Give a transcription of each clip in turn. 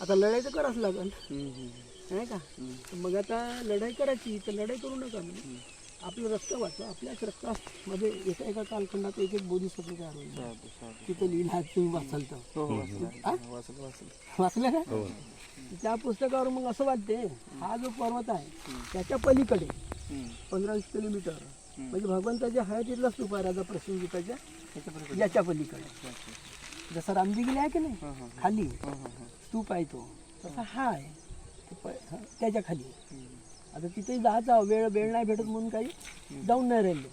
आता लढाई तर करावंच लागल. नाही का? मग आता लढाई करायची तर लढाई करू नका म्हणे. आपलं रक्त वाचवा आपल्याच रक्तामध्ये एका एका कालखंडात एक एक बोधिसत्व तयार होईल तिथं लिहिलं तुम्ही वाचाल तर. हा? वाचलं का? त्या पुस्तकावर मग असं वाटते हा जो पर्वत आहे त्याच्या पलीकडे पंधरा वीस किलोमीटर म्हणजे भगवंताच्या हयातीतला स्तूप आहे राजा प्रसंगीताच्या याच्या पलीकडे. जसा रामदिगिरी आहे की नाही? खाली. स्तूप आहे तो. तसा हा आहे. त्याच्याखाली. आता तिथे जायचा वेळ वेळ नाही भेटत म्हणून काही जाऊन नाही राहिले.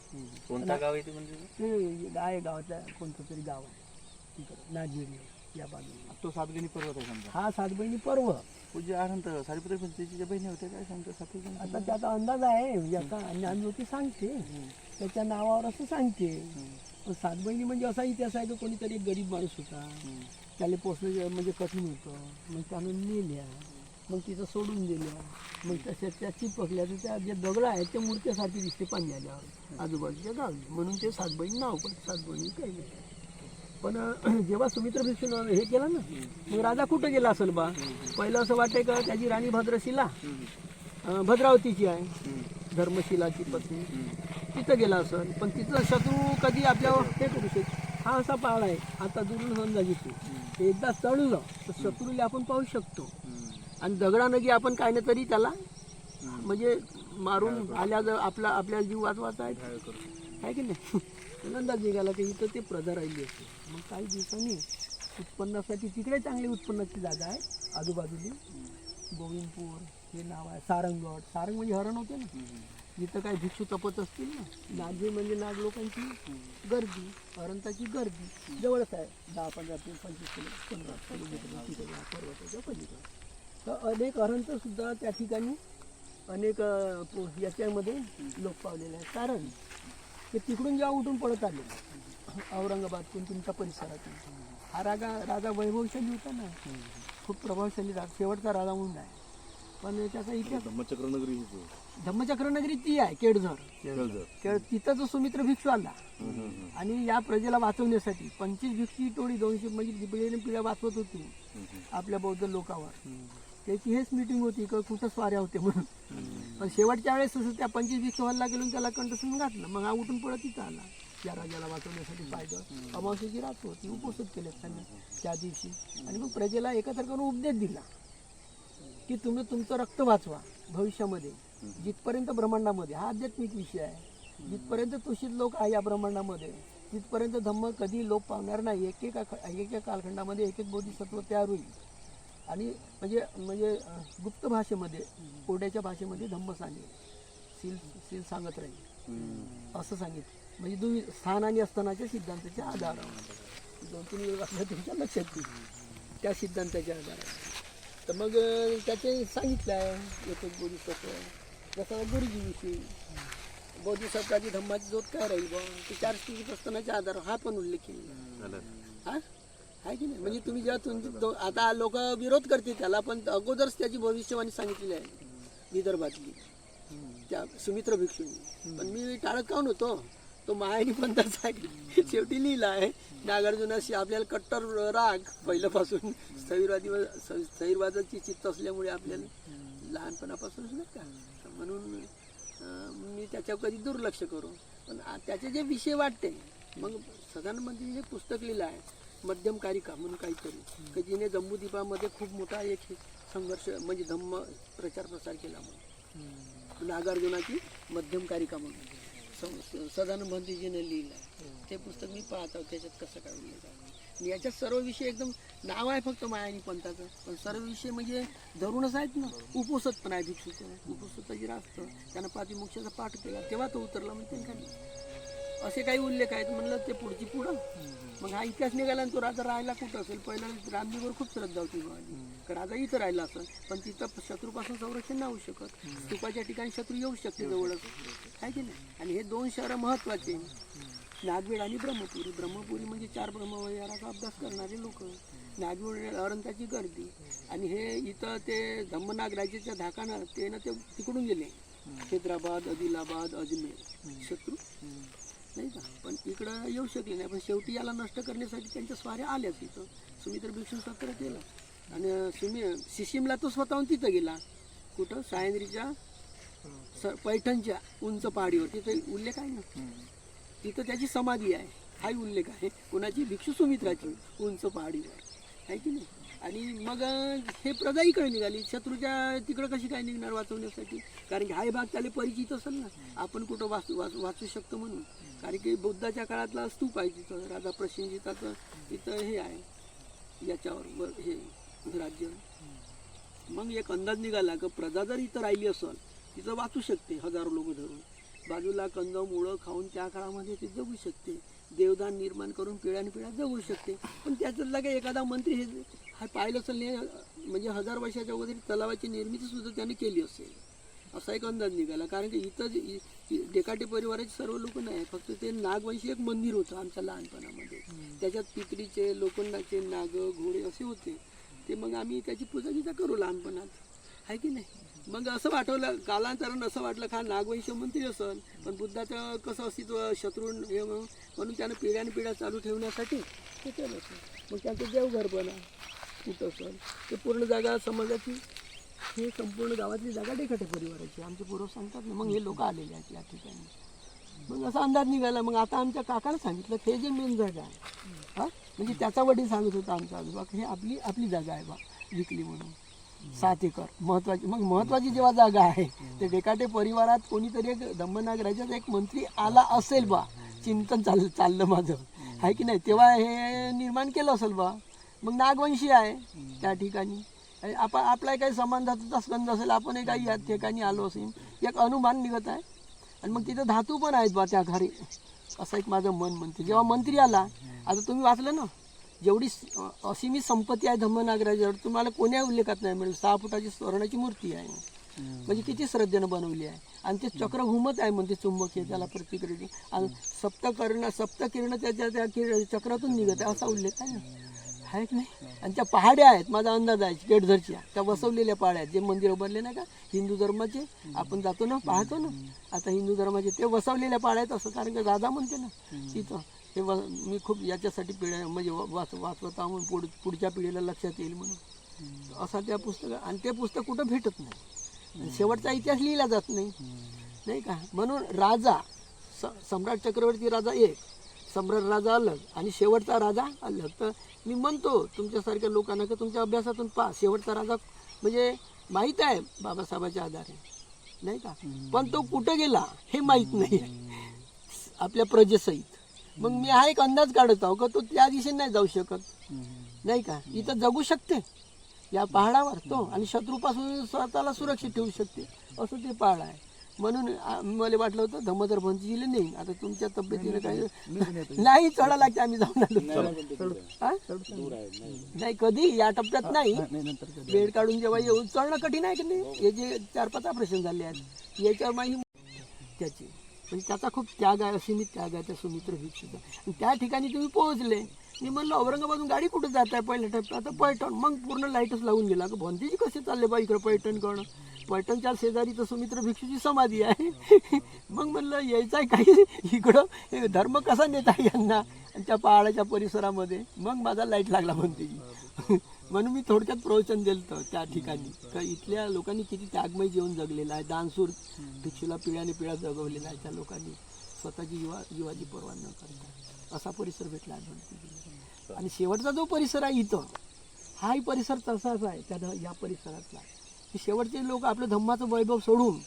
कोणता गाव म्हणजे? ते आहे गावाच्या कोणतं तरी गाव आहे. नागझिरी या बाजूला. तो सातगणी पर्वत आहे समजा. हा सात बहिणी पर्व. पूज्य आनंद सारीपुत्र पण त्याची बहिणी होत्या काय सांगतो सातगणी? आता त्याचा अंदाज आहे. याचा ज्ञानज्योती सांगते. त्याच्या नावावर असं सांगते. पण सात बहिणी म्हणजे असा इतिहास आहे की कोणीतरी एक गरीब माणूस होता. त्याला पोचणं म्हणजे कठीण होतं. मग त्यानं नेल्या. मग तिथं सोडून दिल्या मग तशा त्या चिपकल्या. तर त्या जे दगड आहेत ते मूर्त्यासारखी दिसते पाणी आल्यावर आजूबाजूच्या गावी. म्हणून ते सात बहीण नाव पण सात बहिणी काही नाही. पण जेव्हा सुमित्र भिक्षून हे केलं ना मग राजा कुठं गेला असेल बा? पहिलं असं वाटतंय का त्याची राणी भद्रशिला भद्रावतीची आहे. धर्मशिलाची पत्नी. तिथं गेला असेल. पण तिथं शत्रू कधी आपल्यावर हे करू शकतो हा असा पहाड आहे. आता दुरून समजा घेतो ते. एकदा चढलं तर शत्रूला आपण पाहू शकतो. आणि दगडानं की आपण काय ना तरी त्याला म्हणजे मारून आल्या जर आपला आपल्या जीव वाचवायचा आहे. आहे की नाही? अंदाज निघाला की इथं ते प्रदा राहिली असते. मग काही दिवसांनी उत्पन्नासाठी तिकडे चांगली उत्पन्नाची जागा आहे आजूबाजूली. गोविंदपूर हे नाव आहे सारंगगड. सारंग म्हणजे हरण होते ना? इथं काय भिक्षू तपत असतील ना? नागवी म्हणजे नाग लोकांची गर्दी अरंताची गर्दी. जवळच आहे दहा पंधरा ते पंचवीस किलो पंधरा किलोमीटर तिकडे पर्वताच्या पलीकडे. तर अनेक हरंतसुद्धा त्या ठिकाणी अनेक याच्यामध्ये लोक पावलेले आहेत. कारण ते तिकडून जेव्हा उठून पडत आले औरंगाबादतून तुमच्या परिसरातून? हा राजा राजा वैभवशाली होता ना. खूप प्रभावशाली राजा शेवटचा राजा म्हणून आहे. पण त्याचा इतिहास धम्मचक्र नगरी धम्मचक्र नगरी ती आहे केडझर केळ तिथं जो सुमित्र भिक्षू आला आणि या प्रजेला वाचवण्यासाठी पंचवीस भिक्षी टोळी दोनशे म्हणजे पिढ्या वाचवत होती आपल्या बौद्ध लोकांवर. त्याची हेच मिटिंग होती का कुठं स्वाऱ्या होते म्हणून. पण शेवटच्या वेळेस असं त्या पंचवीस भिक्षू हल्ला गेलो त्याला कंठसून घातलं. मग हा उठून पडत तिथं आला. या राजाला वाचवण्यासाठी पाहिजे अमावस्याची रात्र होती. उपोषित केले त्यांनी त्या दिवशी. आणि मग प्रजेला एकत्र करून उपदेश दिला की तुम्ही तुमचं रक्त वाचवा भविष्यामध्ये. जिथपर्यंत ब्रह्मांडामध्ये हा आध्यात्मिक विषय आहे. जिथपर्यंत तुषित लोक आहे या ब्रह्मांडामध्ये तिथपर्यंत धम्म कधी लोप पावणार नाही. एक एका कालखंडामध्ये एक एक बोधिसत्व तयार होईल. आणि म्हणजे म्हणजे गुप्त भाषेमध्ये कोड्याच्या भाषेमध्ये धम्म सांगेल सील सील सांगत राहील. असं सांगितलं. म्हणजे तुम्ही स्थान आणि असतानाच्या सिद्धांताच्या आधारावर. दोन तीन वेळ तुमच्या लक्षात येईल. त्या सिद्धांताच्या आधारावर. तर मग त्याचे सांगितलं आहे. एक बोधिसत्व जसं गुरुजीविषयी बोधिसत्वाची धम्माची जोत काय राहील बा ते चार स्थितीत असतानाच्या आधारावर हा पण उल्लेख आहे. हा? आहे की नाही? म्हणजे तुम्ही जेव्हा तुमची आता लोक विरोध करते त्याला पण अगोदरच त्याची भविष्यवाणी सांगितलेली आहे विदर्भातली. त्या सुमित्र भिक्षूंनी. पण मी टाळत काऊन होतो? तो मायानी पण त्याचा आहे. शेवटी लिहिला आहे नागार्जुनाशी आपल्याला कट्टर राग. पहिल्यापासून स्थैरवादी स्थैरवादाची चित्त असल्यामुळे आपल्याला लहानपणापासूनच नाही का? म्हणून मी त्याच्यावर कधी दुर्लक्ष करू. पण त्याचे जे विषय वाटते मग सदानंद हे पुस्तक लिहिलं आहे मध्यम कारिका म्हणून काहीतरी की जिने जम्बूद्वीपामध्ये खूप मोठा एक संघर्ष म्हणजे धम्म प्रचार प्रसार केला म्हणून. नागार्जुनाची मध्यम कारिका म्हणून सदानंद भंतीजीने लिहिलं आहे ते पुस्तक मी पाहतो त्याच्यात कसं काय आणि याच्यात सर्व विषय एकदम नाव आहे फक्त मायानी पंथाचं. पण सर्व विषय म्हणजे धरूनच आहेत ना. उपोसत पण आहे भिक्षूचं उपोसताची रास्त त्यानं पाठीमुक्षाचा पाठ केला. तेव्हा तो उतरला म्हणते खाली असे काही उल्लेख आहेत. म्हणलं ते पुढची पुढं. मग हा इतिहास निघाला आणि तो राजा राहायला कुठं असेल? पहिला रामजीवर खूप श्रद्धा होती माझी राजा इथं राहिला असेल. पण तिथं शत्रूपासून संरक्षण नाही होऊ शकत. स्तूपाच्या ठिकाणी शत्रू येऊ शकते जवळच. आहे की नाही? आणि हे दोन शहरं महत्त्वाचे. नागवेड आणि ब्रह्मपुरी. ब्रह्मपुरी म्हणजे चार ब्रह्मवैहाराचा अभ्यास करणारे लोक. नागवेड अरंताची गर्दी. आणि हे इथं ते धम्मनाग राज्याच्या धाकानं ते ना ते तिकडून गेले. हैदराबाद आदिलाबाद अजमेर. शत्रू नाही का? पण इकडं येऊ शकले नाही. पण शेवटी याला नष्ट करण्यासाठी त्यांच्या स्वाऱ्या आल्याच इथं. सुमित्र भिक्षू सत्र केलं आणि सुमी सिशिमला तो स्वतःहून तिथं गेला. कुठं? सायंद्रीच्या स- पैठणच्या उंच पहाडीवर तिथं उल्लेख आहे ना? तिथं त्याची समाधी आहे. हाही उल्लेख आहे. कोणाची? भिक्षू सुमित्राची उंच पहाडीवर आहे की नाही? आणि मग हे प्रजा इकडे निघाली. शत्रूच्या तिकडं कशी काय निघणार वाचवण्यासाठी? कारण की हा भाग त्याला परिचित असेल ना? आपण कुठं वाचू वाचू वाचू शकतो म्हणून. कारण की बुद्धाच्या काळातला स्तूप आहे तिथं राजा प्रसिंजिताचं तिथं हे आहे याच्यावर हे राज्य. मग एक अंदाज निघाला की प्रजा जर इथं राहिली असेल तिथं वाचू शकते हजारो लोक धरून. बाजूला कंद मुळं खाऊन त्या काळामध्ये ते जगू शकते. देवदान निर्माण करून पिढ्यान पिढ्या जगू शकते. पण त्याच्यातला काही एखादा मंत्री हे पाहिलं असेल नाही म्हणजे हजार वर्षाच्या वगैरे तलावाची निर्मितीसुद्धा त्याने केली असेल. असा एक अंदाज निघाला. कारण की इथं इ- डेकाटे परिवाराचे सर्व लोक नाही फक्त ते नागवंशी एक मंदिर होतं आमच्या लहानपणामध्ये. त्याच्यात पितळीचे लोखंडाचे नाग घोडे असे होते. ते मग आम्ही त्याची पूजा गीता करू लहानपणात. आहे की नाही? मग असं वाटवलं कालांतरण असं वाटलं का नागवंश मंत्री असन पण बुद्धाचं कसं अस्तित्व शत्रू हे म्हणून म्हणून त्यानं पिढ्यान पिढ्या चालू ठेवण्यासाठी ते करत मग त्यांचं देवघर बना कुठं असेल ते पूर्ण जागा समाजाची हे संपूर्ण गावातली जागा डेखाटे परिवाराची. आमचे पूर्व सांगतात ना मग हे लोक आलेले आहेत या ठिकाणी. मग असा अंदाज निघाला. मग आता आमच्या काकाला सांगितलं हे जे मेन जागा आहे हा? म्हणजे त्याचा वडील सांगत होता आमचा आजोबा हे आपली आपली जागा आहे बा विकली म्हणून. सात एकर. महत्वाची मग महत्वाची जेव्हा जागा आहे ते डेकाटे परिवारात कोणीतरी एक धम्मनाग राज्याचा एक मंत्री आला असेल बा चिंतन चाल चाललं माझं. आहे की नाही? तेव्हा हे निर्माण केलं असेल बा. मग नागवंशी आहे त्या ठिकाणी. आणि आपण आपला काही संबंधाचा स्कंद असेल आपण काही या ठिकाणी आलो असेल एक अनुमान निघत आहे. आणि मग तिथं धातू पण आहेत बा त्या घरी. असं एक माझं मन म्हणते. जेव्हा मंत्री आला आता तुम्ही वाचलं ना जेवढी असीमित संपत्ती आहे धम्मनागराजवळ तुम्हाला कोण्या उल्लेखात नाही मिळेल सहा फुटाची स्वर्णाची मूर्ती आहे. म्हणजे किती श्रद्धेनं बनवली आहे. आणि ते चक्र घुमत आहे म्हणते चुंबकीय त्याला प्रतिक्रिया. आणि सप्तकर्ण सप्तकिरण त्याच्या त्या चक्रातून निघत आहे असा उल्लेख आहे ना. आहे की नाही? आणि त्या पहाड्या आहेत माझा अंदाज आहे केडझरच्या. त्या वसवलेल्या पहाड्या आहेत. जे मंदिर उभारले नाही का? हिंदू धर्माचे. आपण जातो ना पाहतो ना. आता हिंदू धर्माचे ते वसवलेल्या पाड्या आहेत असं कारण की दादा म्हणते ना तिथं. हे व मी खूप याच्यासाठी पिढ्या म्हणजे वाच वाचवत आहो म्हणून पुढ पुढच्या पिढीला लक्षात येईल म्हणून. असा त्या पुस्तक आणि ते पुस्तक कुठं भेटत नाही. शेवटचा इतिहास लिहिला जात नाही. नाही का? म्हणून राजा स- सम्राट चक्रवर्ती राजा एक सम्राट राजा अलग आणि शेवटचा राजा अलग. तर मी म्हणतो तुमच्यासारख्या लोकांना की तुमच्या अभ्यासातून पहा शेवटचा राजा म्हणजे माहीत आहे बाबासाहेबाच्या आधारे. नाही का? पण तो कुठं गेला हे माहीत नाही आपल्या प्रजेसहित. मग मी हा एक अंदाज काढत आहो का तो त्या दिशेने नाही जाऊ शकत. नाही का? इथं जगू शकते. या पहाडावर तो आणि शत्रूपासून स्वतःला सुरक्षित ठेवू शकते. असं ते पहाड आहे. म्हणून आ, मला वाटलं होतं धमदर भंतीजीला नाही. आता तुमच्या तब्येतीने काही नाही चढा लागते आम्ही जाऊन आलो. हा? नाही कधी? या टप्प्यात नाही. वेळ काढून जेव्हा येऊन चढणं कठीण आहे की नाही? हे जे चार पाच ऑपरेशन झाले आहेत याच्यावर माझी त्याची. म्हणजे त्याचा खूप त्याग आहे असीमित त्याग आहे त्या सुमित्र भिक्षूचा. आणि त्या ठिकाणी तुम्ही पोहोचले. मी म्हणलं औरंगाबादून गाडी कुठं जात आहे पहिल्या टप्प्यात आता पैठण. मग पूर्ण लाईटच लावून गेला. का भंतीजी कसे चालले बा इकडं पैठण करणं पैठणच्या शेजारी तर सुमित्र भिक्षूची समाधी आहे. मग म्हणलं यायचं आहे काही. इकडं धर्म कसा नेता यांना? आणि त्या पहाडाच्या परिसरामध्ये. मग माझा लाइट लागला म्हणते म्हणून मी थोडक्यात प्रवचन दिलं त्या ठिकाणी. तर इथल्या लोकांनी किती त्यागमय जीवन जगलेलं आहे. दानसूर भिक्षूला पिळ्याने पिळा जगवलेला आहे त्या लोकांनी. स्वतःची युवा युवाची पर्वा न करता. असा परिसर भेटला आहे आणि शेवटचा जो परिसर आहे इथं हाही परिसर तसाच आहे. त्या या परिसरातला. शेवटचे लोक आपलं धम्माचं वैभव सोडून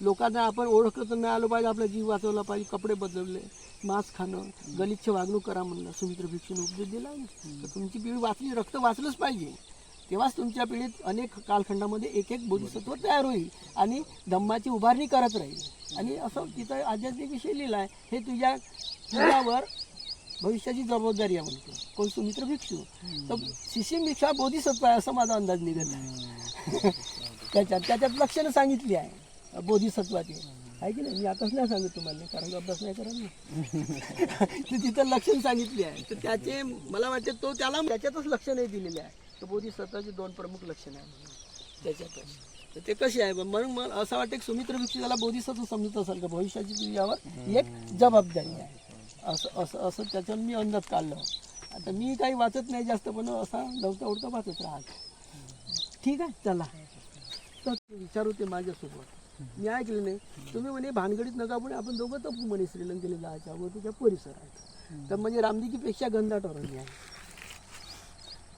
लोकांना आपण ओळखलं तर नाही आलं पाहिजे आपला जीव वाचवला पाहिजे कपडे बदलले मांस खाणं गलिच्छ वागणूक करा म्हणलं सुमित्र भिक्षून उपदेश दिला. तर तुमची पिढी वाचली रक्त वाचलंच पाहिजे. तेव्हाच तुमच्या पिढीत अनेक कालखंडामध्ये एक एक बोधिसत्व तयार होईल आणि धम्माची उभारणी करत राहील. आणि असं तिथं आध्यात्मिक विषय लिहिला आहे हे तुझ्या मुलावर भविष्याची जबाबदारी आहे म्हणतो. कोण सुमित्र भिक्षू? तर शिशी भिक्षा बोधिसत्व आहे असा माझा अंदाज निघत आहे. त्याच्यात त्याच्यात लक्षणं सांगितली आहे. बोधिसत्वाची. आहे की नाही? मी आताच नाही सांगत तुम्हाला. कारण का अभ्यास नाही करत ना तिथं लक्षण सांगितली आहे. तर त्याचे मला वाटते तो त्याला त्याच्यातच नाही दिलेले आहे. तर बोधिसत्वाची दोन प्रमुख लक्षणं आहे त्याच्यातच. तर ते कसे आहे? म्हणून मला असं वाटतं की सुमित्र भिक्षू त्याला बोधिसत्व समजत असेल का भविष्याची तुझ्यावर एक जबाबदारी आहे. असं असं असं त्याच्यावर मी अंदाज काढलं. आता मी काही वाचत नाही जास्त पण असा लवता उडता वाचत राहत. ठीक आहे? चला. तर विचार होते माझ्यासोबत. मी ऐकलं नाही. तुम्ही म्हणे भानगडीत नका पण आपण दोघं तर म्हणे श्रीलंकेला जायच्या अगोदर त्याच्या परिसरात. तर म्हणजे रामदिकीपेक्षा गंधा टोरणी आहे.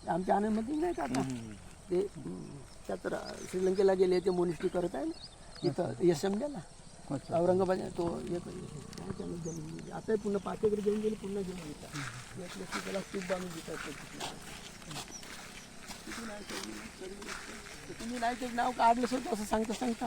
आमच्या आनंदमध्ये नाही का आता? ते त्यात श्रीलंकेला गेले ते मोनिस्ट्री करत आहे ना? तिथं यशमड्याला अच्छा. औरंगाबाद तो एक. आता पुन्हा पाच एकर घेऊन गेले पुन्हा घेऊन येतात. त्याला तूप बांधून देतात ते तिथलं. किती नाही ते- तुम्ही नाही ते नाव काढलं सर असं सांगता सांगता.